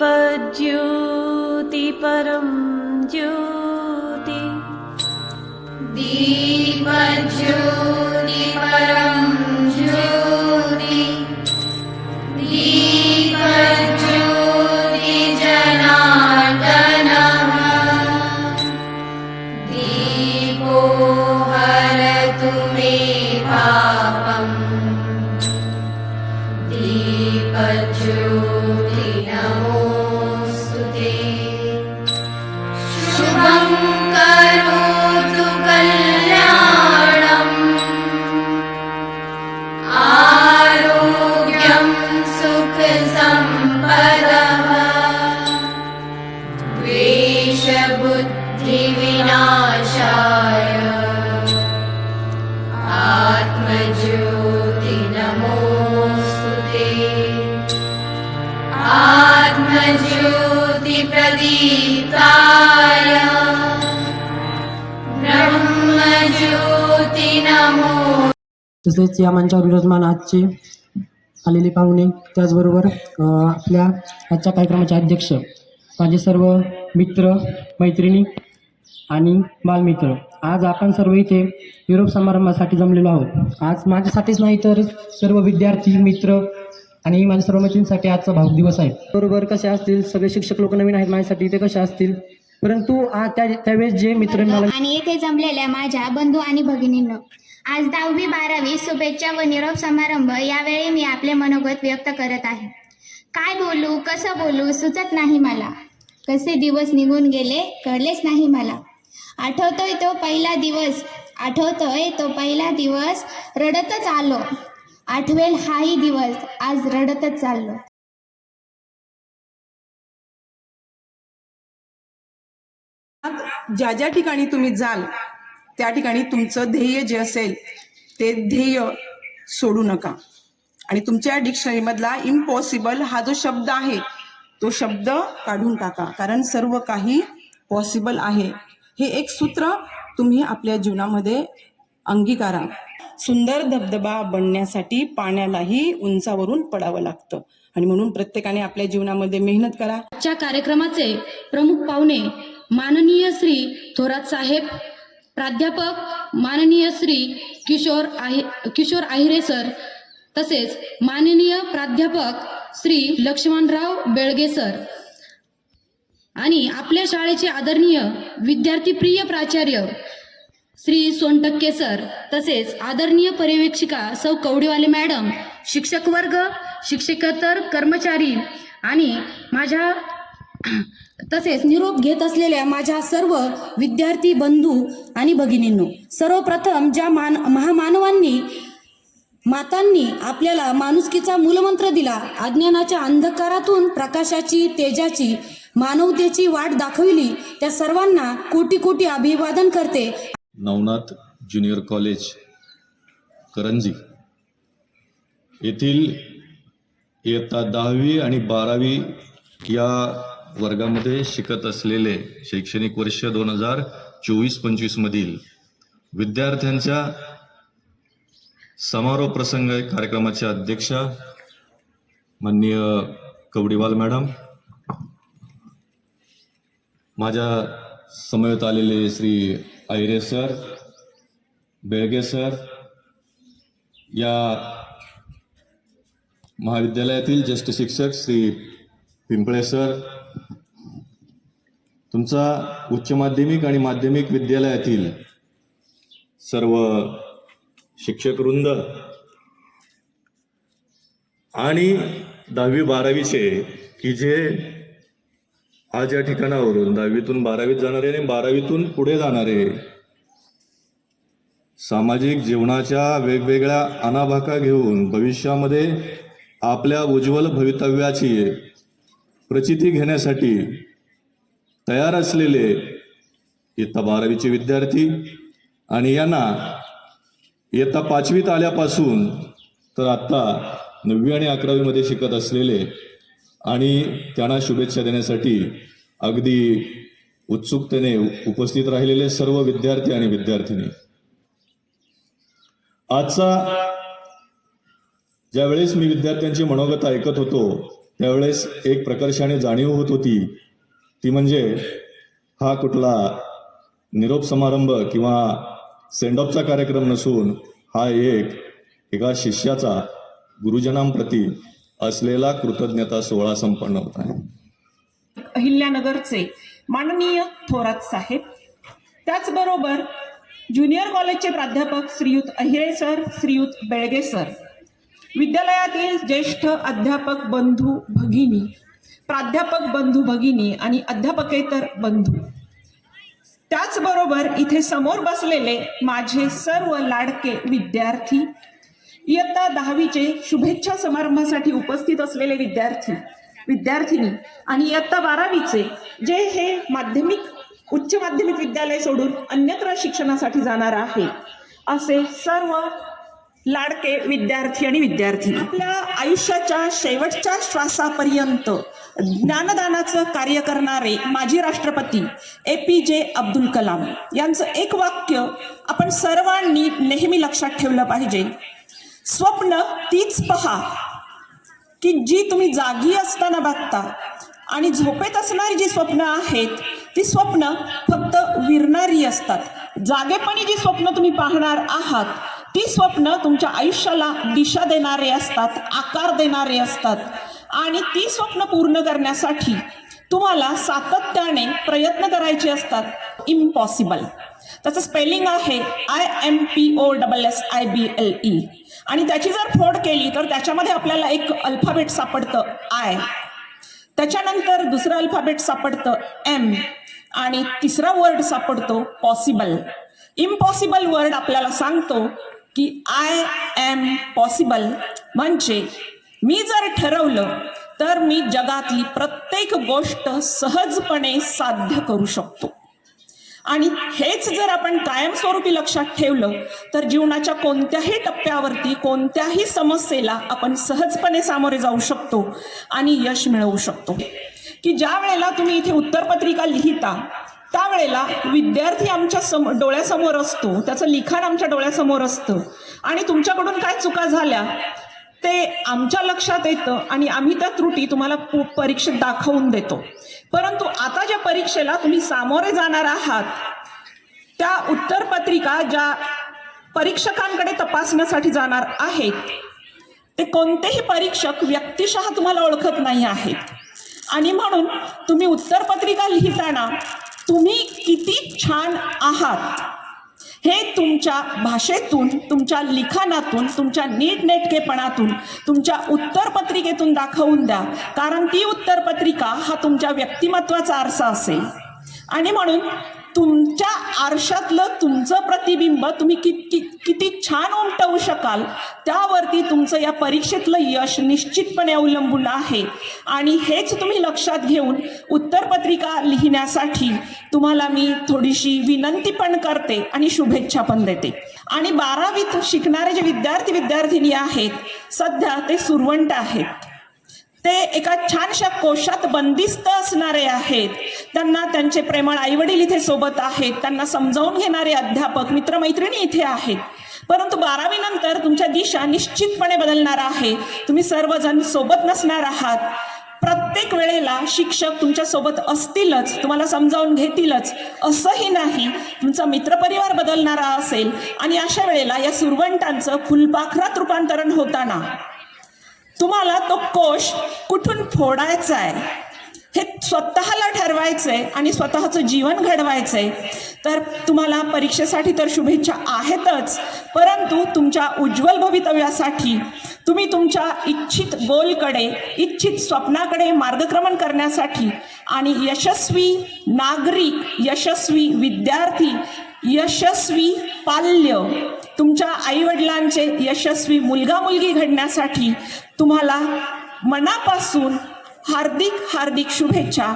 दीपज्योति परं ज्योति। दीपज्योति परं आत्मज्योति ब्रह्मज्योती नमो। तसेच या मंचावर विराजमान आजचे आलेले पाहुणे त्याचबरोबर आपल्या आजच्या कार्यक्रमाचे अध्यक्ष माझे सर्व मित्र मैत्रिणी आणि बालमित्र. आज आपण सर्व इथे युरोप समारंभासाठी जमलेलो आहोत. आज माझ्यासाठीच नाही तर सर्व विद्यार्थी मित्र आणि माझ्या सर्व मैत्रिणींसाठी आजचा भाऊक दिवस आहे. बरोबर कसे असतील? सगळे शिक्षक लोक नवीन आहेत माझ्यासाठी ते कसे असतील? परंतु आ त्या त्यावेळेस जे मित्र मला आणि येथे जमलेल्या माझ्या बंधू आणि भगिनींनो आज दहावी बारावी शुभेच्छा व निरोप समारंभ यावेळी मी आपले मनोगत व्यक्त करत आहे. काय बोलू कसं बोलू सुचत नाही मला. कसे दिवस निघून गेले कळलेच नाही मला. आठवतोय तो पहिला दिवस आठवतोय तो पहिला दिवस रडतच आलो. आठवेल हाही दिवस. आज रडतच चाललो. ज्या ज्या ठिकाणी तुम्ही जाल त्या ठिकाणी तुमचं ध्येय जे असेल ते ध्येय सोडू नका. आणि तुमच्या डिक्शनरीमधला इम्पॉसिबल हा जो शब्द आहे तो शब्द काढून टाका. कारण सर्व काही पॉसिबल आहे. हे एक सूत्र तुम्ही आपल्या जीवनामध्ये अंगीकारा सुंदर धबधबा बनण्यासाठी पाण्यालाही उंचावरून पडावं लागतं. आणि म्हणून प्रत्येकाने आपल्या जीवनामध्ये मेहनत करा. आजच्या कार्यक्रमाचे प्रमुख पाहुणे माननीय श्री थोरात साहेब प्राध्यापक माननीय श्री किशोर आहि किशोर आहिरे सर तसेच माननीय प्राध्यापक श्री लक्ष्मणराव बेळगे सर आणि आपल्या शाळेचे आदरणीय विद्यार्थीप्रिय प्राचार्य श्री सोनटक्के सर तसेच आदरणीय पर्यवेक्षिका सौ कवडीवाले मॅडम शिक्षक वर्ग शिक्षकेतर कर्मचारी आणि माझ्या तसेच निरोप घेत असलेल्या माझ्या सर्व विद्यार्थी बंधू आणि भगिनींनो सर्वप्रथम ज्या मान महामानवांनी मातांनी आपल्याला माणुसकीचा मूलमंत्र दिला अज्ञानाच्या अंधकारातून प्रकाशाची तेजाची मानवतेची वाट दाखविली त्या सर्वांना कोटी कोटी अभिवादन करते. Navnath junior college Karanji. येथील इयत्ता दहावी आणि बारावी या वर्गामध्ये शिकत असलेले शैक्षणिक वर्ष दोन हजार चोवीस पंचवीसमधील विद्यार्थ्यांच्या समारोप प्रसंग कार्यक्रमाच्या अध्यक्षा माननीय कवडीवाल मॅडम माझ्या समवेत आलेले श्री आयरे सर बेळगे सर या महाविद्यालयातील ज्येष्ठ शिक्षक श्री पिंपळे सर तुमचा उच्च माध्यमिक आणि माध्यमिक विद्यालयातील सर्व शिक्षक वृंद आणि दहावी बारावीचे की जे आज या ठिकाणावरून दहावीतून बारावीत जाणारे आणि बारावीतून पुढे जाणारे सामाजिक जीवनाच्या वेगवेगळ्या अनाभाका घेऊन भविष्यामध्ये आपल्या उज्ज्वल भवितव्याची प्रचिती घेण्यासाठी तयार असलेले इयत्ता बारावीचे विद्यार्थी आणि यांना इयत्ता पाचवीत आल्यापासून तर आत्ता नववी आणि अकरावीमध्ये शिकत असलेले आणि त्यांना शुभेच्छा देण्यासाठी अगदी उत्सुकतेने उपस्थित राहिलेले सर्व विद्यार्थी आणि विद्यार्थिनी. आजचा ज्यावेळेस मी विद्यार्थ्यांची मनोगत ऐकत होतो त्यावेळेस एक प्रकर्षाने जाणीव होत होती. ती म्हणजे हा कुठला निरोप समारंभ किंवा सेंडऑफचा कार्यक्रम नसून हा एक एका शिष्याचा गुरुजनांप्रती असलेला कृतज्ञता सोहळा संपन्न होत आहे. अहिल्यानगरचे माननीय थोरात साहेब. त्याचबरोबर ज्युनियर कॉलेजचे प्राध्यापक श्रीयुत अहिरे सर श्रीयुत बेळगे सर. विद्यालयातील ज्येष्ठ अध्यापक बंधू भगिनी प्राध्यापक बंधू भगिनी आणि अध्यापकेतर बंधू. त्याचबरोबर इथे समोर बसलेले माझे सर्व लाडके विद्यार्थी इयत्ता दहावीचे शुभेच्छा समारंभासाठी उपस्थित असलेले विद्यार्थी विद्यार्थिनी आणि इयत्ता बारावीचे जे हे माध्यमिक उच्च माध्यमिक विद्यालय सोडून अन्यत्र शिक्षणासाठी जाणार आहे असे सर्व लाडके विद्यार्थी आणि विद्यार्थी आपल्या आयुष्याच्या शेवटच्या श्वासापर्यंत ज्ञानदानाचं कार्य करणारे माजी राष्ट्रपती ए पी जे अब्दुल कलाम यांचं एक वाक्य आपण सर्वांनी नेहमी लक्षात ठेवलं पाहिजे. स्वप्न तीच पहा. की जी तुम्ही जागी असताना बघता आणि झोपेत असणारी जी स्वप्न आहेत ती स्वप्न फक्त विरणारी असतात. जागेपणी जी स्वप्न तुम्ही पाहणार आहात ती स्वप्न तुमच्या आयुष्याला दिशा देणारे असतात आकार देणारे असतात. आणि ती स्वप्न पूर्ण करण्यासाठी तुम्हाला सातत्याने प्रयत्न करायचे असतात. इम्पॉसिबल त्याचं स्पेलिंग आहे I M P O double S I B L E आणि त्याची जर फोड केली तर त्याच्यामध्ये आपल्याला एक अल्फाबेट सापडतं आय. त्याच्यानंतर दुसरं अल्फाबेट सापडतं एम. आणि तिसरा वर्ड सापडतो पॉसिबल. इम्पॉसिबल वर्ड आपल्याला सांगतो की आय एम पॉसिबल. म्हणजे मी जर ठरवलं तर मी जगातली प्रत्येक गोष्ट सहजपणे साध्य करू शकतो. आणि हेच जर आपण कायमस्वरूपी लक्षात ठेवलं तर जीवनाच्या कोणत्याही टप्प्यावरती कोणत्याही समस्येला आपण सहजपणे सामोरे जाऊ शकतो आणि यश मिळवू शकतो. की ज्या वेळेला तुम्ही इथे उत्तरपत्रिका लिहिता त्यावेळेला विद्यार्थी आमच्या सम डोळ्यासमोर असतो त्याचं लिखाण आमच्या डोळ्यासमोर असतं. आणि तुमच्याकडून काय चुका झाल्या? ते आमच्या लक्षात येतं आणि आम्ही त्या त्रुटी तुम्हाला पु- परीक्षेत दाखवून देतो. परंतु आता ज्या परीक्षेला तुम्ही सामोरे जाणार आहात त्या उत्तरपत्रिका ज्या परीक्षकांकडे तपासण्यासाठी जाणार आहेत ते कोणतेही परीक्षक व्यक्तिशः तुम्हाला ओळखत नाही आहेत. आणि म्हणून तुम्ही उत्तरपत्रिका लिहिताना तुम्ही किती छान आहात. हे तुमच्या भाषेतून तुमच्या लिखाणातून तुमच्या नीटनेटकेपणातून तुमच्या उत्तरपत्रिकेतून दाखवून द्या. कारण ती उत्तरपत्रिका हा तुमच्या व्यक्तिमत्वाचा आरसा असेल. आणि म्हणून तुमच्या आरशातलं तुमचं प्रतिबिंब तुम्ही किती किती छान उमटवू शकाल त्यावरती तुमचं या परीक्षेतलं यश निश्चितपणे अवलंबून आहे. आणि हेच तुम्ही लक्षात घेऊन उत्तरपत्रिका लिहिण्यासाठी तुम्हाला मी थोडीशी विनंती पण करते आणि शुभेच्छा पण देते. आणि बारावीत शिकणारे जे विद्यार्थी विद्यार्थिनी आहेत सध्या ते सुरवंट आहेत. ते एका छानशा कोशात बंदिस्त असणारे आहेत. त्यांना त्यांचे प्रेमळ आईवडील इथे सोबत आहेत. त्यांना समजावून घेणारे अध्यापक मित्रमैत्रिणी इथे आहेत. परंतु बारावी नंतर तुमच्या दिशा निश्चितपणे बदलणार आहे. तुम्ही सर्वजण सोबत नसणार आहात. प्रत्येक वेळेला शिक्षक तुमच्यासोबत असतीलच तुम्हाला समजावून घेतीलच. असंही नाही तुमचा मित्रपरिवार बदलणारा असेल. आणि अशा वेळेला या सुरवंटांचं फुलपाखरात रूपांतरण होताना तुम्हाला तो कोश कुठून फोडायचा आहे हे स्वतःला ठरवायचंय आणि स्वतःचं जीवन घडवायचंय. तर तुम्हाला परीक्षेसाठी तर शुभेच्छा आहेतच परंतु तुमच्या उज्ज्वल भवितव्यासाठी तुम्ही तुमच्या इच्छित गोलकडे इच्छित स्वप्नाकडे मार्गक्रमण करण्यासाठी आणि यशस्वी नागरिक यशस्वी विद्यार्थी यशस्वी पाल्य तुमच्या आईवडिलांचे यशस्वी मुलगा मुलगी घडण्यासाठी तुम्हाला मनापासून हार्दिक हार्दिक शुभेच्छा.